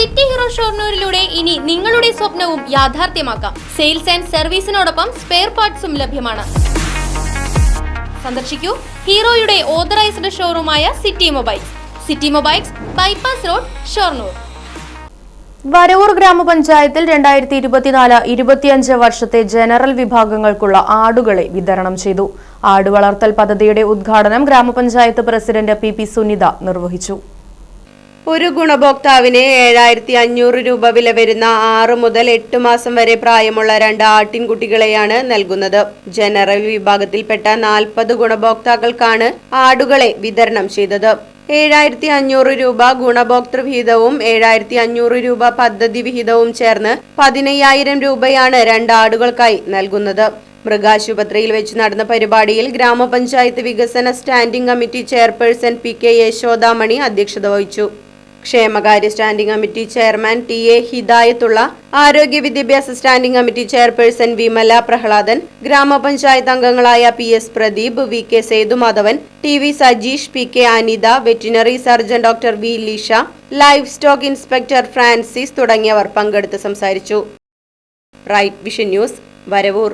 City hero ഷോർണൂരിലൂടെ ഇനി നിങ്ങളുടെ സ്വപ്നവും യാഥാർത്ഥ്യമാക്കാം. സെയിൽസ് ആൻഡ് സർവീസിനോടൊപ്പം സ്പെയർ പാർട്സും ലഭ്യമാണ്. സന്ദർശിക്കൂ ഹീറോയുടെ authorised ഷോറൂമായ city mobiles. City mobiles bypass road Shoranur. Varavoor ഗ്രാമപഞ്ചായത്തിൽ രണ്ടായിരത്തി ഇരുപത്തിനാല് ഇരുപത്തിയഞ്ച് വർഷത്തെ ജനറൽ വിഭാഗങ്ങൾക്കുള്ള ആടുകളെ വിതരണം ചെയ്തു. ആടുവളർത്തൽ പദ്ധതിയുടെ ഉദ്ഘാടനം ഗ്രാമപഞ്ചായത്ത് പ്രസിഡന്റ് പി പി സുനിത നിർവഹിച്ചു. ഒരു ഗുണഭോക്താവിന് ഏഴായിരത്തി അഞ്ഞൂറ് രൂപ വില വരുന്ന ആറ് മുതൽ എട്ട് മാസം വരെ പ്രായമുള്ള രണ്ട് ആട്ടിൻകുട്ടികളെയാണ് നൽകുന്നത്. ജനറൽ വിഭാഗത്തിൽപ്പെട്ട നാൽപ്പത് ഗുണഭോക്താക്കൾക്കാണ് ആടുകളെ വിതരണം ചെയ്തത്. ഏഴായിരത്തി അഞ്ഞൂറ് രൂപ ഗുണഭോക്തൃ വിഹിതവും ഏഴായിരത്തി അഞ്ഞൂറ് രൂപ പദ്ധതി വിഹിതവും ചേർന്ന് പതിനയ്യായിരം രൂപയാണ് രണ്ട് ആടുകൾക്കായി നൽകുന്നത്. മൃഗാശുപത്രിയിൽ വെച്ച് നടന്ന പരിപാടിയിൽ ഗ്രാമപഞ്ചായത്ത് വികസന standing committee chairperson P K Yashodamani അധ്യക്ഷത വഹിച്ചു. ക്ഷേമകാര്യ standing committee chairman T A Hidayathulla ആരോഗ്യ വിദ്യാഭ്യാസ standing committee chairperson Vimala Prahladan ഗ്രാമപഞ്ചായത്ത് അംഗങ്ങളായ P S Pradeep V K Sethumadhavan T V Sajeesh P K Anitha veterinary surgeon doctor V Leesha life stock inspector Francis തുടങ്ങിയവർ പങ്കെടുത്ത് സംസാരിച്ചു. Right vision news Varavoor.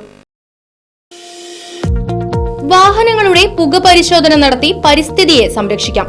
വാഹനങ്ങളുടെ പുക പരിശോധന നടത്തി പരിസ്ഥിതിയെ സംരക്ഷിക്കാം.